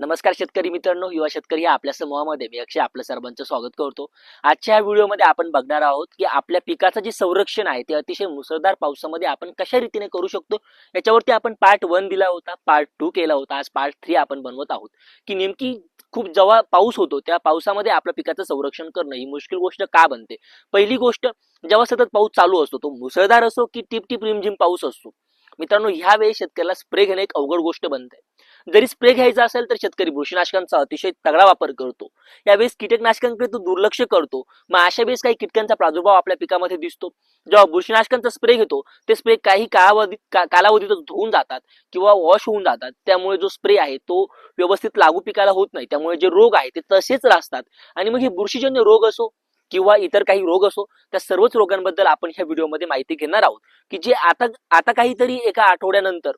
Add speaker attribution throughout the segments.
Speaker 1: नमस्कार शेतकरी मित्रांनो युवा शेतकरी या आपल्या समूहामध्ये मी अक्षय आपलं सर्वांचं स्वागत करतो. आजच्या या व्हिडिओमध्ये आपण बघणार आहोत की आपल्या पिकाचं जे संरक्षण आहे ते अतिशय मुसळधार पावसामध्ये आपण कशा रीतीने करू शकतो? याच्यावरती आपण पार्ट वन दिला होता पार्ट टू केला होता आज पार्ट थ्री आपण बनवत आहोत. की नेमकी खूप जेव्हा पाऊस होतो त्या पावसामध्ये आपल्या पिकाचं संरक्षण करणं ही मुश्किल गोष्ट का बनते? पहिली गोष्ट जेव्हा सतत पाऊस चालू असतो तो मुसळधार असो की टिप टिप रिमझिम पाऊस असतो. मित्रांनो ह्या वेळी शेतकऱ्याला स्प्रे घेणं एक अवघड गोष्ट बनते. जरी स्प्रे घ्यायचा असेल तर शेतकरी बुरशीनाशकांचा अतिशय तगडा वापर करतो. यावेळेस कीटकनाशकांकडे तो दुर्लक्ष करतो. मग अशा वेळेस काही कीटकांचा प्रादुर्भाव आपल्या पिकामध्ये दिसतो. जेव्हा बुरशीनाशकांचा स्प्रे घेतो ते स्प्रे काही कालावधीत कालावधीतच धुवून जातात किंवा वॉश होऊन जातात. त्यामुळे जो स्प्रे आहे तो व्यवस्थित लागू पिकाला होत नाही. त्यामुळे जे रोग आहे ते तसेच राहतात आणि मग हे बुरशीजन्य रोग असो किंवा इतर काही रोग असो त्या सर्वच रोगांबद्दल आपण ह्या व्हिडिओमध्ये माहिती घेणार आहोत. की जे आता आता काहीतरी एका आठवड्यानंतर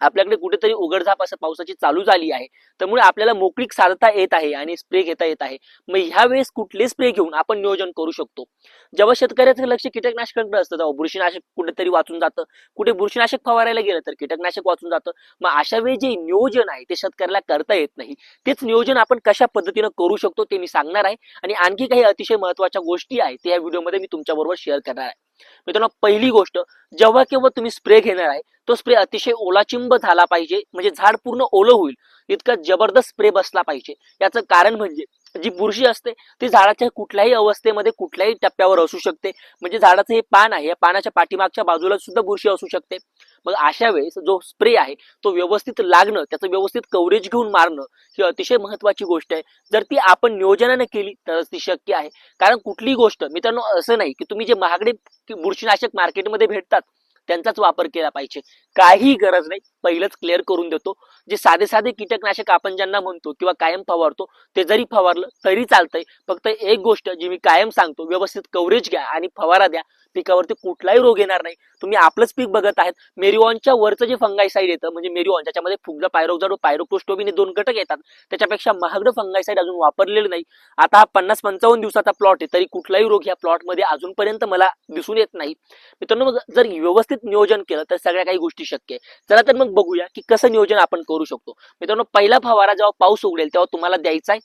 Speaker 1: आपल्याकडे कुठेतरी उघडझाप असं पावसाची चालू झाली आहे. त्यामुळे आपल्याला मोकळीक साधता येत आहे आणि स्प्रे घेता येत आहे. मग ह्या वेळेस कुठले स्प्रे घेऊन आपण नियोजन करू शकतो? जेव्हा शेतकऱ्याचं लक्ष कीटकनाशकांकडे असतं तेव्हा बुरशीनाशक कुठेतरी वाचून जातं. कुठे बुरशीनाशक फवारायला गेलं तर कीटकनाशक वाचून जातं. मग अशा वेळी जे नियोजन आहे ते शेतकऱ्याला करता येत नाही. तेच नियोजन आपण कशा पद्धतीनं करू शकतो ते मी सांगणार आहे. आणि आणखी काही अतिशय महत्त्वाच्या गोष्टी आहेत त्या व्हिडिओमध्ये मी तुमच्या बरोबर शेअर करणार आहे. मित्रांनो पहिली गोष्ट जेव्हा केव्हा तुम्ही स्प्रे घेणार आहे तो स्प्रे अतिशय ओलाचिंब झाला पाहिजे म्हणजे झाड पूर्ण ओलं होईल इतका जबरदस्त स्प्रे बसला पाहिजे. याचं कारण म्हणजे जी बुरशी असते ती झाडाच्या कुठल्याही अवस्थेमध्ये कुठल्याही टप्प्यावर असू शकते. म्हणजे झाडाचं हे पान आहे या पानाच्या पाठीमागच्या बाजूला सुद्धा बुरशी असू शकते. मग अशा वेळेस जो स्प्रे आहे तो व्यवस्थित लागणं त्याचं व्यवस्थित कव्हरेज घेऊन मारणं ही अतिशय महत्वाची गोष्ट आहे. जर ती आपण नियोजनाने केली तरच ती शक्य आहे. कारण कुठलीही गोष्ट मित्रांनो असं नाही की तुम्ही जे महागडे बुरशीनाशक मार्केटमध्ये भेटतात त्यांचाच वापर केला पाहिजे. काही गरज नाही. पहिलंच क्लिअर करून देतो. जे साधे साधे कीटकनाशक आपण ज्यांना म्हणतो किंवा कायम फवारतो ते जरी फवारलं तरी चालतंय. फक्त एक गोष्ट जी मी कायम सांगतो व्यवस्थित कव्हरेज घ्या आणि फवारा द्या. पिकावरती कुठलाही रोग येणार नाही. तुम्ही आपलंच पीक बघत आहेत. मेरिओनच्या वरचं जे फंगायसाईड येतं म्हणजे मेरिओन ज्याच्यामध्ये फुगजा पायरोक्झाडो पायरोक्टोस्टोबिन हे दोन घटक येतात त्याच्यापेक्षा महागडं फंगायसाईड अजून वापरलेलं नाही. आता हा पन्नास पंचावन्न दिवसाचा प्लॉट आहे तरी कुठलाही रोग या प्लॉटमध्ये अजूनपर्यंत मला दिसून येत नाही. मित्रांनो मग जर व्यवस्थित नियोजन केलं तर सगळ्या काही गोष्टी शक्य आहे. चला तर मग बघूया की कसं नियोजन आपण करू शकतो. मित्रांनो पहिला फवारा जेव्हा पाऊस उघडेल तेव्हा तुम्हाला द्यायचा आहे.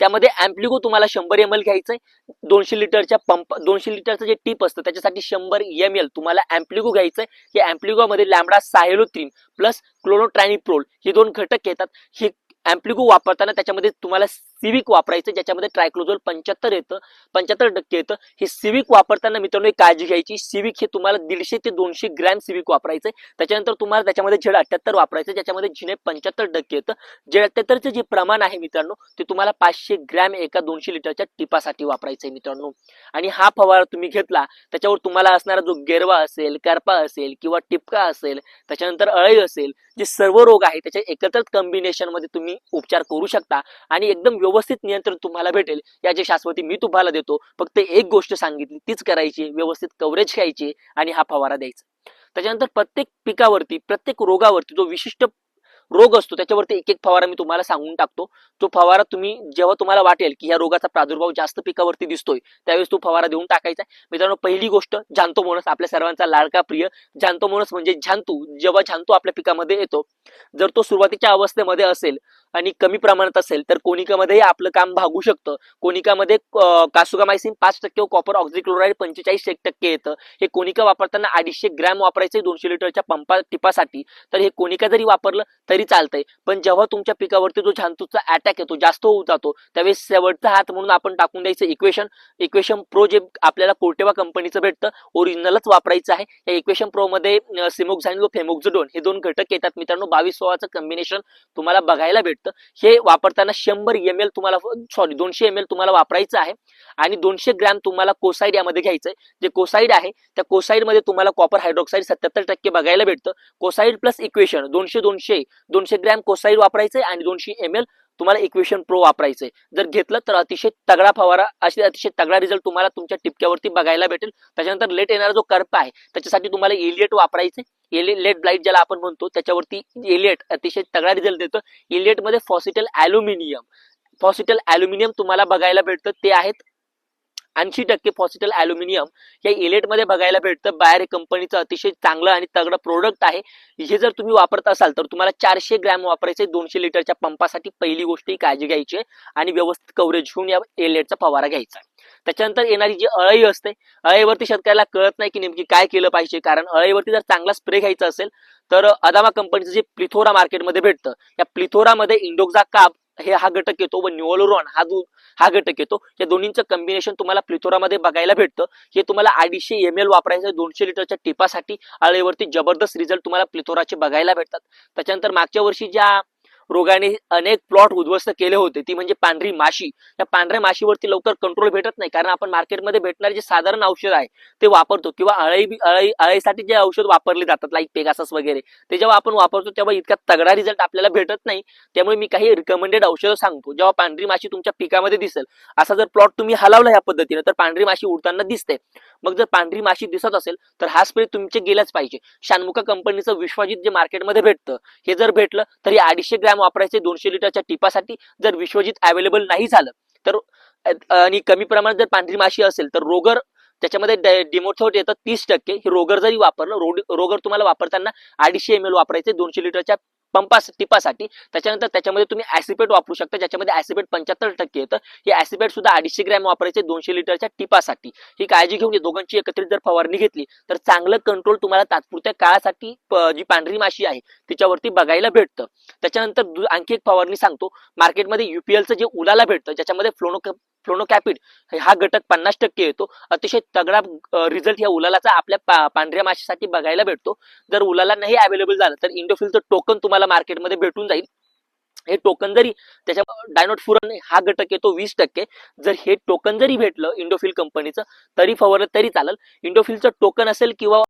Speaker 1: त्यामध्ये अँप्लिगो तुम्हाला शंभर एम एल घ्यायचंय. दोनशे लिटरच्या पंप दोनशे लिटरचं जे टीप असतं त्याच्यासाठी शंभर एम एल तुम्हाला अँप्लिगो घ्यायचंय. या अँप्लिगोमध्ये लॅमडा साहेलोथ्रीन प्लस क्लोनोट्रॅनिप्रोल हे दोन घटक येतात. हे अँप्लिगो वापरताना त्याच्यामध्ये तुम्हाला सिविक वापरायचं ज्याच्यामध्ये ट्रायक्लोजोल पंच्याहत्तर येतं पंच्याहत्तर टक्के येतं. हे सिविक वापरताना मित्रांनो एक काळजी घ्यायची. सिविक हे तुम्हाला दीडशे ते दोनशे ग्रॅम सिविक वापरायचं त्याच्यानंतर तुम्हाला त्याच्यामध्ये झेड अठ्याहत्तर वापरायचं ज्याच्यामध्ये झिने पंच्याहत्तर टक्के येतं. झेड अठ्याहत्तरचं जे प्रमाण आहे मित्रांनो ते तुम्हाला पाचशे ग्रॅम एका दोनशे लिटरच्या टिपासाठी वापरायचं आहे मित्रांनो. आणि हा फवारा तुम्ही घेतला त्याच्यावर तुम्हाला असणारा जो गेरवा असेल करपा असेल किंवा टिपका असेल त्याच्यानंतर अळी असेल जे सर्व रोग आहे त्याच्या एकत्रित कॉम्बिनेशनमध्ये तुम्ही उपचार करू शकता. आणि एकदम व्यवस्थित नियंत्रण तुम्हाला भेटेल. याची शाश्वती मी तुम्हाला देतो. फक्त एक गोष्ट सांगितली तीच करायची व्यवस्थित कव्हरेज घ्यायची आणि हा फवारा द्यायचा. त्याच्यानंतर प्रत्येक पिकावरती प्रत्येक रोगावरती जो विशिष्ट रोग असतो त्याच्यावरती एक एक फवारा मी तुम्हाला सांगून टाकतो. तो फवारा तुम्ही जेव्हा तुम्हाला वाटेल की ह्या रोगाचा प्रादुर्भाव जास्त पिकावरती दिसतोय त्यावेळेस तो फवारा देऊन टाकायचा मित्रांनो पहिली गोष्ट झांतो मोनस. आपल्या सर्वांचा लाडका प्रिय झांतो मोनस म्हणजे झांतू. जेव्हा झांतू आपल्या पिकामध्ये येतो जर तो सुरुवातीच्या अवस्थेमध्ये असेल आणि कमी प्रमाणात असेल तर कोनिकामध्येही आपलं काम भागू शकतं. कोनिकामध्ये कासुगामायसिन पाच टक्के कॉपर ऑक्झिक्लोराईड पंचेचाळीस एक टक्के येतं. हे कोनिका वापरताना अडीचशे ग्रॅम वापरायचे दोनशे लिटरच्या पंपा टिपासाठी. तर हे कोनिका जरी वापरलं तरी चालतंय. पण जेव्हा तुमच्या पिकावरती जो झांतूचा अटॅक येतो जास्त होऊन जातो त्यावेळेस शेवटचा हात म्हणून आपण टाकून द्यायचं इक्वेशन इक्वेशन प्रो जे आपल्याला कोर्टेवा कंपनीचं भेटतं ओरिजिनलच वापरायचं आहे. या इक्वेशन प्रो मध्ये सिमोक्झाईन व फेमोक्झोडोन हे दोन घटक येतात. मित्रांनो बावीस सोळाचं कॉम्बिनेशन तुम्हाला बघायला भेटतं. हे वापरताना शंभर एम एल तुम्हाला सॉरी दोनशे एम एल तुम्हाला वापरायचं आहे. आणि दोनशे ग्रॅम तुम्हाला कोसाईड यामध्ये आहे जे कोसाईड आहे त्या कोसाईडमध्ये तुम्हाला कॉपर हायड्रोक्साईड सत्याहत्तर टक्के बघायला भेटतं. कोसाईड प्लस इक्वेशन दोनशे दोनशे दोनशे ग्रॅम कोसाईड वापरायचंय आणि दोनशे एम एल तुम्हाला इक्वेशन प्रो वापरायचंय. जर घेतलं तर अतिशय तगडा फवारा असे अतिशय तगडा रिझल्ट तुम्हाला तुमच्या टिपक्यावरती बघायला भेटेल. त्याच्यानंतर लेट येणारा जो कर्प आहे त्याच्यासाठी तुम्हाला एलिएट वापरायचे लेट ब्लाइट ज्याला आपण म्हणतो त्याच्यावरती एलिएट अतिशय तगडा रिझल्ट देतो. एलिएटमध्ये फॉसिटल अॅल्युमिनियम फॉसिटल अॅल्युमिनियम तुम्हाला बघायला भेटतं. ते आहेत ऐंशी टक्के फॉसिटल अॅल्युमिनियम या इलेटमध्ये बघायला भेटतं. बाहेर कंपनीचं अतिशय चांगलं आणि तगडं प्रोडक्ट आहे. हे जर तुम्ही वापरत असाल तर तुम्हाला चारशे ग्रॅम वापरायचे दोनशे लिटरच्या पंपासाठी पहिली गोष्ट ही काळजी घ्यायची आहे आणि व्यवस्थित कव्हरेज घेऊन या एलेटचा फवारा घ्यायचा. आहे त्याच्यानंतर येणारी जी अळई असते अळईवरती शेतकऱ्याला कळत नाही की नेमकी काय केलं पाहिजे. कारण अळईवरती जर चांगला स्प्रे घ्यायचा असेल तर अदामा कंपनीचं जे प्लिथोरा मार्केटमध्ये भेटतं या प्लिथोरामध्ये इंडोक्झा काप हे हा घटक येतो व न्यूओलोरॉन हा दू हा घटक येतो. या दोन्हींचं कॉम्बिनेशन तुम्हाला प्लिथोरामध्ये बघायला भेटतं. हे तुम्हाला अडीचशे एम एल वापरायचं दोनशे लिटरच्या टिपासाठी अळीवरती जबरदस्त रिझल्ट तुम्हाला प्लिथोराचे बघायला भेटतात. त्याच्यानंतर मागच्या वर्षी ज्या रोगाने अनेक प्लॉट उद्ध्वस्त केले होते. ती म्हणजे पांढरी माशी. या पांढऱ्या माशीवरती लवकर कंट्रोल भेटत नाही. कारण आपण मार्केटमध्ये भेटणारे जे साधारण औषध आहे ते वापरतो. किंवा अळई अळई अळईसाठी जे औषध वापरले जातात लाईक पेगासस वगैरे ते जेव्हा आपण वापरतो तेव्हा इतका तगडा रिझल्ट आपल्याला भेटत नाही. त्यामुळे मी काही रिकमेंडेड औषधं सांगतो. जेव्हा पांढरी माशी तुमच्या पिकामध्ये दिसेल असा जर प्लॉट तुम्ही हलवला या पद्धतीने तर पांढरी माशी उडताना दिसते. मग जर पांढरी माशी दिसत असेल तर हा स्प्रे तुमचे गेलाच पाहिजे. शानमुखा कंपनीचं विश्वजित जे मार्केटमध्ये भेटतं हे जर भेटलं तर हे अडीचशे ग्रॅम वापरायचे दोनशे लिटरच्या टिपासाठी जर विश्वजित अवेलेबल नाही झालं तर आणि कमी प्रमाणात जर पांढरी माशी असेल तर रोगर त्याच्यामध्ये डिमोथोट येतं तीस टक्के. हे रोगर जरी वापरलं रोगर तुम्हाला वापरताना अडीचशे एम एल वापरायचे दोनशे लिटरच्या पंपा टिपासाठी. त्याच्यानंतर त्याच्यामध्ये तुम्ही ऍसिपेट वापरू शकता ज्याच्यामध्ये ऍसिपेट पंच्याहत्तर टक्के येतं. हे ऍसिपेट सुद्धा अडीचशे ग्रॅम वापरायचे दोनशे लिटरच्या टिपासाठी. ही काळजी घेऊन दोघांची एकत्रित जर फवारणी घेतली तर चांगलं कंट्रोल तुम्हाला तात्पुरत्या काळासाठी जी पांढरी माशी आहे तिच्यावरती बघायला भेटतं. त्याच्यानंतर दु- आणखी एक फवारणी सांगतो. मार्केटमध्ये युपीएलचं जे उलाला भेटतं ज्याच्यामध्ये फ्लोनो फ्लोनोकॅपिड हा घटक पन्नास टक्के येतो. अतिशय तगडा रिझल्ट या उलालाचा आपल्या पांढऱ्या माशीसाठी बघायला भेटतो. जर उलाला नाही अवेलेबल झालं तर इंडोफिलचं टोकन तुम्हाला मार्केटमध्ये भेटून जाईल. हे टोकन जरी त्याच्या डायनोट फुरन हा घटक येतो वीस टक्के. जर हे टोकन जरी भेटलं इंडोफिल कंपनीचं तरी फवारलं तरी चालेल. इंडोफिलचं टोकन असेल किंवा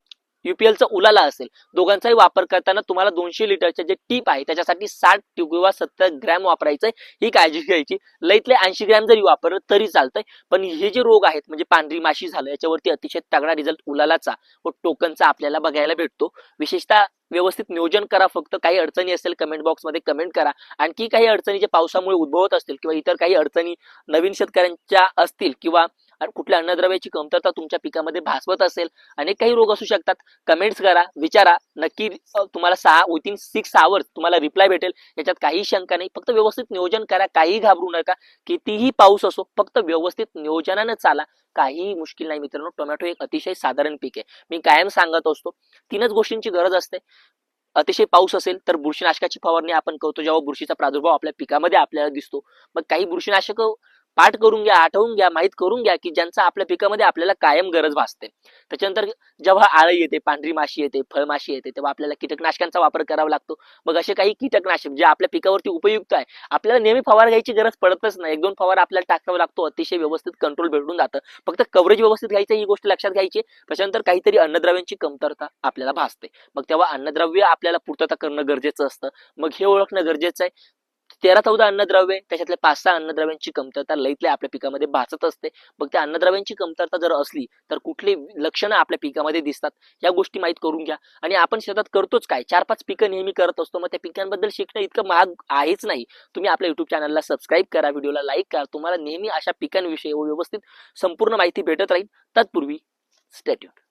Speaker 1: युपीएलचा उलाला असेल. दोघांचाही वापर करताना तुम्हाला दोनशे लिटरचे जे टीप आहे त्याच्यासाठी साठ किंवा सत्तर ग्रॅम वापरायचंय. ही काळजी घ्यायची. लईतले ऐंशी ग्रॅम जरी वापरलं तरी चालतंय. पण हे जे रोग आहेत म्हणजे पांढरी माशी झालं याच्यावरती अतिशय तगडा रिझल्ट उलालाचा व टोकनचा आपल्याला बघायला भेटतो. विशेषतः व्यवस्थित नियोजन करा. फक्त काही अडचणी असेल कमेंट बॉक्समध्ये कमेंट करा. आणखी काही अडचणी जे पावसामुळे उद्भवत असतील किंवा इतर काही अडचणी नवीन शेतकऱ्यांच्या असतील किंवा कुठल्या अन्नद्रव्याची कमतरता तुमच्या पिकामध्ये भासवत असेल अनेक काही रोग असू शकतात. कमेंट्स करा विचारा. नक्की तुम्हाला सहा विथिन सिक्स आवर्स तुम्हाला रिप्लाय भेटेल. याच्यात काही शंका नाही. फक्त व्यवस्थित नियोजन करा. काही घाबरू नका. कितीही पाऊस असो फक्त व्यवस्थित नियोजनानं चाला. काही मुश्किल नाही मित्रांनो. टोमॅटो एक अतिशय साधारण पीक आहे. मी कायम सांगत असतो तीनच गोष्टींची गरज असते. अतिशय पाऊस असेल तर बुरशीनाशकाची फवारणी आपण करतो जेव्हा बुरशीचा प्रादुर्भाव आपल्या पिकामध्ये आपल्याला दिसतो. मग काही बुरशीनाशक पाठ करून घ्या आठवून घ्या माहीत करून घ्या की ज्यांचा आपल्या पिकामध्ये आपल्याला कायम गरज भासते. त्याच्यानंतर जेव्हा आळी येते पांढरी माशी येते फळमाशी येते तेव्हा आपल्याला कीटकनाशकांचा वापर करावा लागतो. मग असे काही कीटकनाशक जे आपल्या पिकावरती उपयुक्त आहे आपल्याला नेहमी फवार घ्यायची गरज पडतच नाही. एक दोन फवार आपल्याला टाकावा लागतो अतिशय व्यवस्थित कंट्रोल भेटून जातं. फक्त कव्हरेज व्यवस्थित घ्यायचं ही गोष्ट लक्षात घ्यायची त्याच्यानंतर काहीतरी अन्नद्रव्यांची कमतरता आपल्याला भासते. मग तेव्हा अन्नद्रव्य आपल्याला पूर्तता करणं गरजेचं असतं. मग हे ओळखणं गरजेचं आहे. तेरा चौदा अन्नद्रव्य त्याच्यातले पाच सहा अन्नद्रव्यांची कमतरता लईतल्या आपल्या पिकामध्ये भासत असते. मग त्या अन्नद्रव्यांची कमतरता जर असली तर कुठली लक्षणं आपल्या पिकामध्ये दिसतात? या गोष्टी माहीत करून घ्या. आणि आपण शेतात करतोच काय? चार पाच पिकं नेहमी करत असतो मग त्या पिकांबद्दल शिकणं इतकं महाग आहेच नाही. तुम्ही आपल्या युट्यूब चॅनलला सबस्क्राईब करा व्हिडिओला लाईक करा. तुम्हाला नेहमी अशा पिकांविषयी व व्यवस्थित संपूर्ण माहिती भेटत राहील. तत्पूर्वी स्टॅट्यूट